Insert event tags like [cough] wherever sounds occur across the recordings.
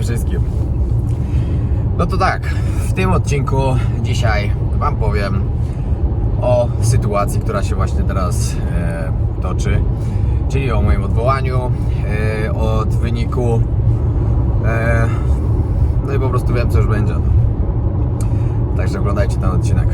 Wszystkim. No to tak, w tym odcinku dzisiaj Wam powiem o sytuacji, która się właśnie teraz e, toczy, czyli o moim odwołaniu e, od wyniku. E, no i po prostu wiem, co już będzie. Także oglądajcie ten odcinek.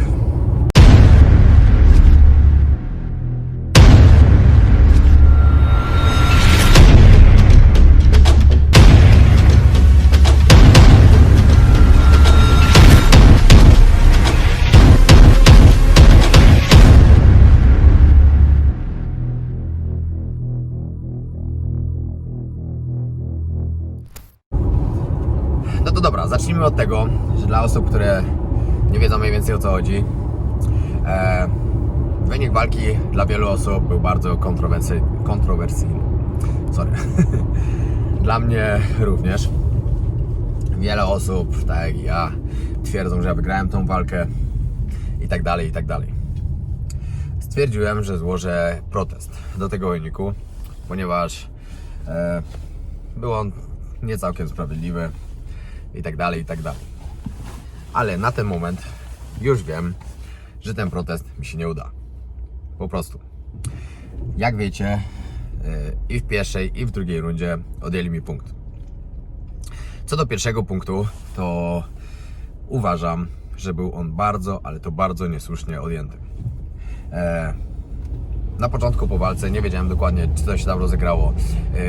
Zacznijmy od tego, że dla osób, które nie wiedzą mniej więcej o co chodzi, e, wynik walki dla wielu osób był bardzo kontrowersy, kontrowersyjny. Sorry. [laughs] dla mnie również. Wiele osób, tak jak ja, twierdzą, że ja wygrałem tą walkę i tak dalej, i tak dalej. Stwierdziłem, że złożę protest do tego wyniku, ponieważ e, był on nie całkiem sprawiedliwy i tak dalej, i tak dalej. Ale na ten moment już wiem, że ten protest mi się nie uda. Po prostu. Jak wiecie, yy, i w pierwszej, i w drugiej rundzie odjęli mi punkt. Co do pierwszego punktu, to uważam, że był on bardzo, ale to bardzo niesłusznie odjęty. Na początku po walce nie wiedziałem dokładnie, czy to się tam rozegrało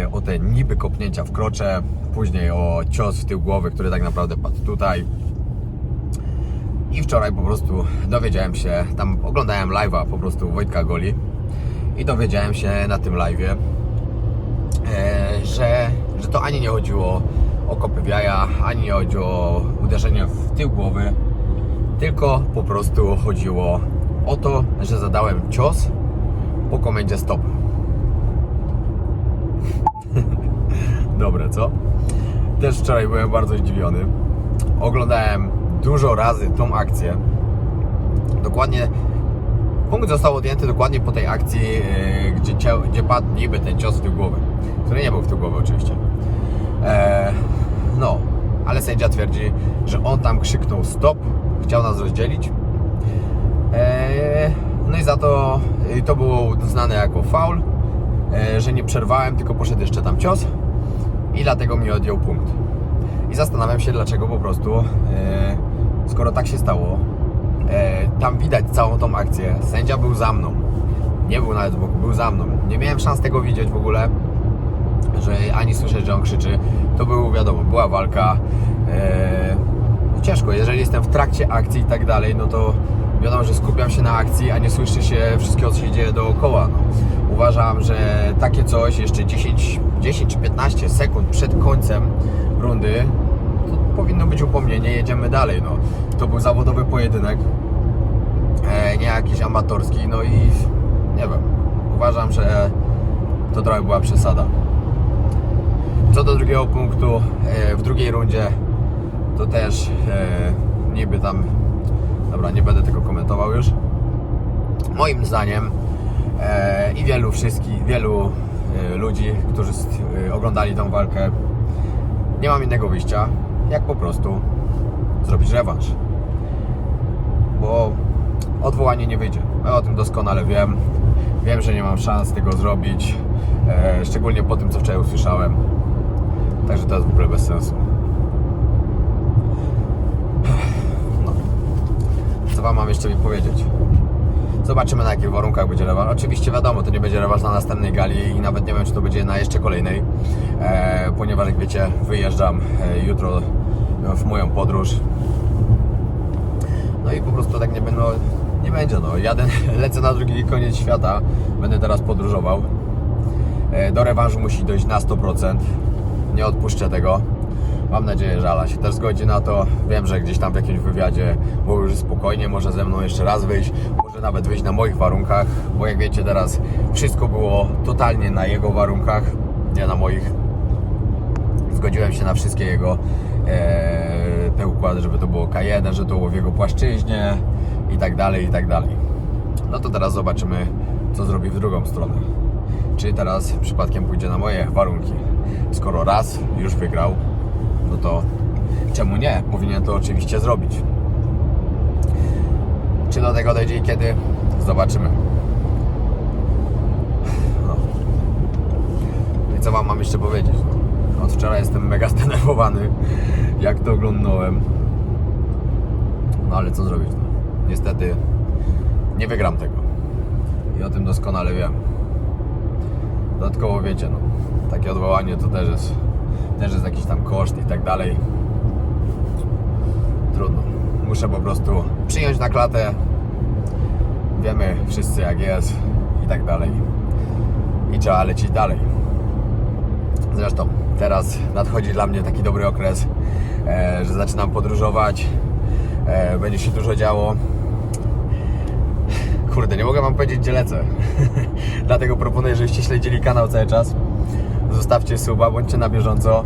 e, o te niby kopnięcia w krocze, później o cios w tył głowy, który tak naprawdę padł tutaj. I wczoraj po prostu dowiedziałem się, tam oglądałem live'a po prostu Wojtka Goli i dowiedziałem się na tym live'ie, e, że, że to ani nie chodziło o kopy w jaja, ani nie chodziło o uderzenie w tył głowy, tylko po prostu chodziło o to, że zadałem cios po komendzie stop. [laughs] Dobre, co? Też wczoraj byłem bardzo zdziwiony. Oglądałem dużo razy tą akcję. Dokładnie punkt został odjęty dokładnie po tej akcji, yy, gdzie, gdzie padł niby ten cios w tył głowy. Który nie był w tył głowy oczywiście. Eee, no, ale sędzia twierdzi, że on tam krzyknął stop, chciał nas rozdzielić. Eee, no i za to y, to było uznane jako faul, e, że nie przerwałem, tylko poszedł jeszcze tam cios i dlatego mi odjął punkt. I zastanawiam się, dlaczego po prostu, e, skoro tak się stało, tam widać całą tą akcję. Sędzia był za mną. Nie był nawet był za mną. Nie miałem szans tego widzieć w ogóle, że ani słyszeć, że on krzyczy. To było wiadomo, była walka. E, ciężko, jeżeli jestem w trakcie akcji i tak dalej, no to wiadomo, że skupiam się na akcji, a nie słyszy się wszystkiego, co się dzieje dookoła. No. Uważam, że takie coś jeszcze 10, 10 czy 15 sekund przed końcem rundy powinno być upomnienie, jedziemy dalej. No. To był zawodowy pojedynek, e, nie jakiś amatorski, no i nie wiem, uważam, że to trochę była przesada. Co do drugiego punktu, e, w drugiej rundzie to też e, niby tam, dobra, nie będę tego komentował już. Moim zdaniem e, i wielu wszystkich, wielu e, ludzi, którzy e, oglądali tą walkę, nie mam innego wyjścia, jak po prostu zrobić rewanż. Bo odwołanie nie wyjdzie. Ja o tym doskonale wiem. Wiem, że nie mam szans tego zrobić, e, szczególnie po tym, co wczoraj usłyszałem. Także to jest w ogóle bez sensu. No. Co Wam mam jeszcze mi powiedzieć? Zobaczymy na jakich warunkach będzie rewanż. Oczywiście wiadomo, to nie będzie rewanż na następnej gali i nawet nie wiem, czy to będzie na jeszcze kolejnej, e, ponieważ jak wiecie, wyjeżdżam e, jutro w moją podróż. No i po prostu tak nie będę, no, nie będzie, no. Jadę, [laughs] lecę na drugi koniec świata, będę teraz podróżował. E, Do rewanżu musi dojść na 100%. Nie odpuszczę tego. Mam nadzieję, że Ala się też zgodzi na to. Wiem, że gdzieś tam w jakimś wywiadzie mówił, że spokojnie może ze mną jeszcze raz wyjść, może nawet wyjść na moich warunkach, bo jak wiecie teraz wszystko było totalnie na jego warunkach, nie na moich. Zgodziłem się na wszystkie jego e, te układy, żeby to było K1, że to było w jego płaszczyźnie i tak dalej, i tak dalej. No to teraz zobaczymy, co zrobi w drugą stronę. Czy teraz przypadkiem pójdzie na moje warunki. Skoro raz już wygrał, no to czemu nie? Powinien to oczywiście zrobić. Czy do tego dojdzie i kiedy? Zobaczymy. No. I co Wam mam jeszcze powiedzieć? No, Od wczoraj jestem mega zdenerwowany, jak to oglądałem. No ale co zrobić? No. Niestety nie wygram tego. I o tym doskonale wiem. Dodatkowo wiecie, no, takie odwołanie to też jest, też jest jakiś tam koszt i tak dalej. Trudno. Muszę po prostu przyjąć na klatę. Wiemy wszyscy jak jest i tak dalej. I trzeba lecieć dalej. Zresztą teraz nadchodzi dla mnie taki dobry okres, e, że zaczynam podróżować. E, będzie się dużo działo. Kurde, nie mogę wam powiedzieć, gdzie lecę. [laughs] Dlatego proponuję, żebyście śledzili kanał cały czas. Zostawcie suba, bądźcie na bieżąco.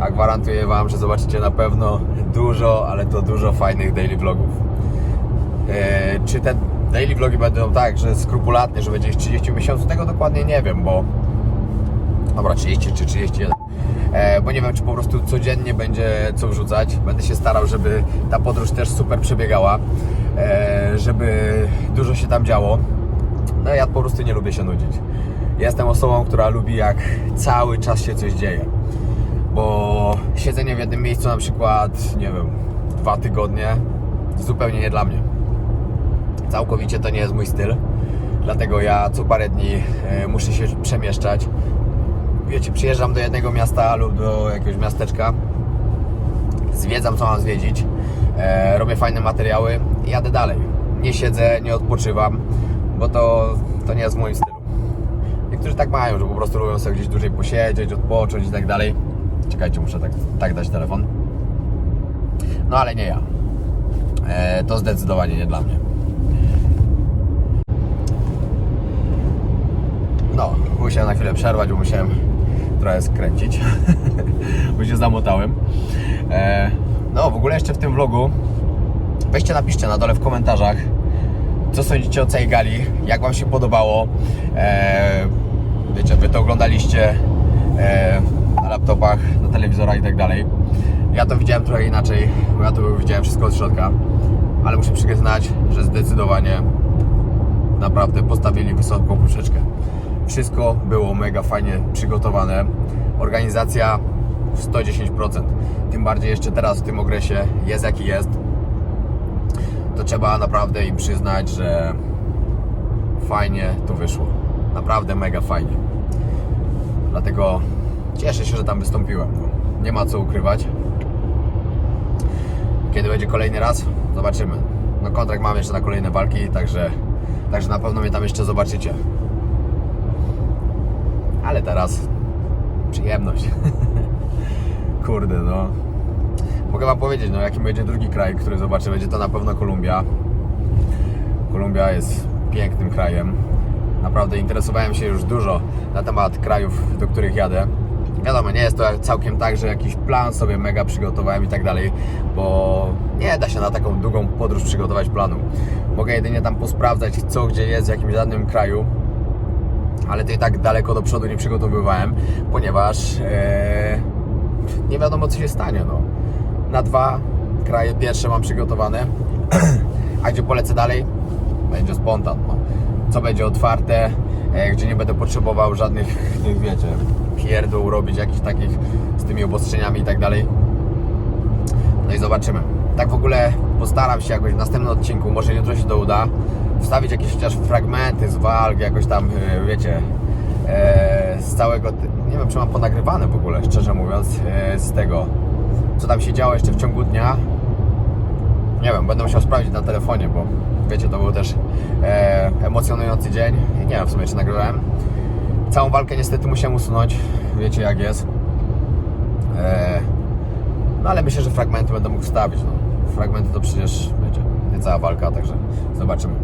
A gwarantuję wam, że zobaczycie na pewno dużo, ale to dużo fajnych daily vlogów. E, czy te daily vlogi będą tak, że skrupulatnie, że będzie ich 30 miesięcy? Tego dokładnie nie wiem, bo Dobra, 30 czy 31. E, bo nie wiem, czy po prostu codziennie będzie co wrzucać. Będę się starał, żeby ta podróż też super przebiegała, e, żeby dużo się tam działo. No ja po prostu nie lubię się nudzić. Jestem osobą, która lubi jak cały czas się coś dzieje. Bo siedzenie w jednym miejscu na przykład, nie wiem, dwa tygodnie, zupełnie nie dla mnie. Całkowicie to nie jest mój styl. Dlatego ja co parę dni e, muszę się przemieszczać wiecie, przyjeżdżam do jednego miasta lub do jakiegoś miasteczka, zwiedzam co mam zwiedzić, e, robię fajne materiały i jadę dalej. Nie siedzę, nie odpoczywam, bo to, to nie jest w moim stylu. Niektórzy tak mają, że po prostu lubią sobie gdzieś dłużej posiedzieć, odpocząć i tak dalej. Czekajcie, muszę tak, tak dać telefon. No ale nie ja. E, to zdecydowanie nie dla mnie. No, musiałem na chwilę przerwać, bo musiałem trochę skręcić, [laughs] bo się zamotałem. E, no, w ogóle jeszcze w tym vlogu weźcie napiszcie na dole w komentarzach, co sądzicie o całej gali, jak Wam się podobało. E, wiecie, Wy to oglądaliście e, na laptopach, na telewizorach i tak dalej. Ja to widziałem trochę inaczej, bo ja to widziałem wszystko od środka, ale muszę przyznać, że zdecydowanie naprawdę postawili wysoką poprzeczkę. Wszystko było mega fajnie przygotowane. Organizacja w 110%. Tym bardziej jeszcze teraz w tym okresie jest jaki jest. To trzeba naprawdę im przyznać, że fajnie to wyszło. Naprawdę mega fajnie. Dlatego cieszę się, że tam wystąpiłem. Nie ma co ukrywać. Kiedy będzie kolejny raz? Zobaczymy. No kontrakt mam jeszcze na kolejne walki, także, także na pewno mnie tam jeszcze zobaczycie. Ale teraz przyjemność. [laughs] Kurde, no. Mogę Wam powiedzieć, no jakim będzie drugi kraj, który zobaczę, będzie to na pewno Kolumbia. Kolumbia jest pięknym krajem. Naprawdę interesowałem się już dużo na temat krajów, do których jadę. Wiadomo, nie jest to całkiem tak, że jakiś plan sobie mega przygotowałem i tak dalej, bo nie da się na taką długą podróż przygotować planu. Mogę jedynie tam posprawdzać, co gdzie jest w jakimś danym kraju, ale i tak daleko do przodu nie przygotowywałem, ponieważ e, nie wiadomo co się stanie. No. Na dwa kraje pierwsze mam przygotowane, [clears throat] a gdzie polecę dalej, będzie spontan. No. Co będzie otwarte, e, gdzie nie będę potrzebował żadnych, tych, [laughs] wiecie, pierdół robić jakichś takich z tymi obostrzeniami i tak dalej. No i zobaczymy. Tak w ogóle postaram się jakoś w następnym odcinku, może jutro się to uda, wstawić jakieś chociaż fragmenty z walk, jakoś tam, e, wiecie, e, z całego, nie wiem czy mam ponagrywane w ogóle, szczerze mówiąc, z tego, co tam się działo jeszcze w ciągu dnia. Nie wiem, będę musiał sprawdzić na telefonie, bo wiecie, to był też e, emocjonujący dzień. Nie wiem w sumie, czy nagrywałem. Całą walkę niestety musiałem usunąć, wiecie jak jest. E, no ale myślę, że fragmenty będę mógł wstawić. No. Fragmenty to przecież, wiecie, nie cała walka, także zobaczymy.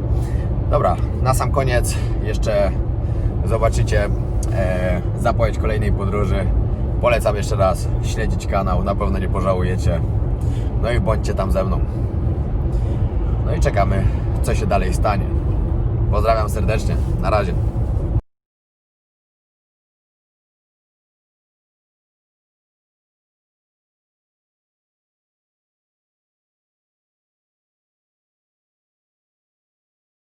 Dobra, na sam koniec jeszcze zobaczycie e, zapowiedź kolejnej podróży. Polecam jeszcze raz śledzić kanał, na pewno nie pożałujecie. No i bądźcie tam ze mną. No i czekamy, co się dalej stanie. Pozdrawiam serdecznie. Na razie.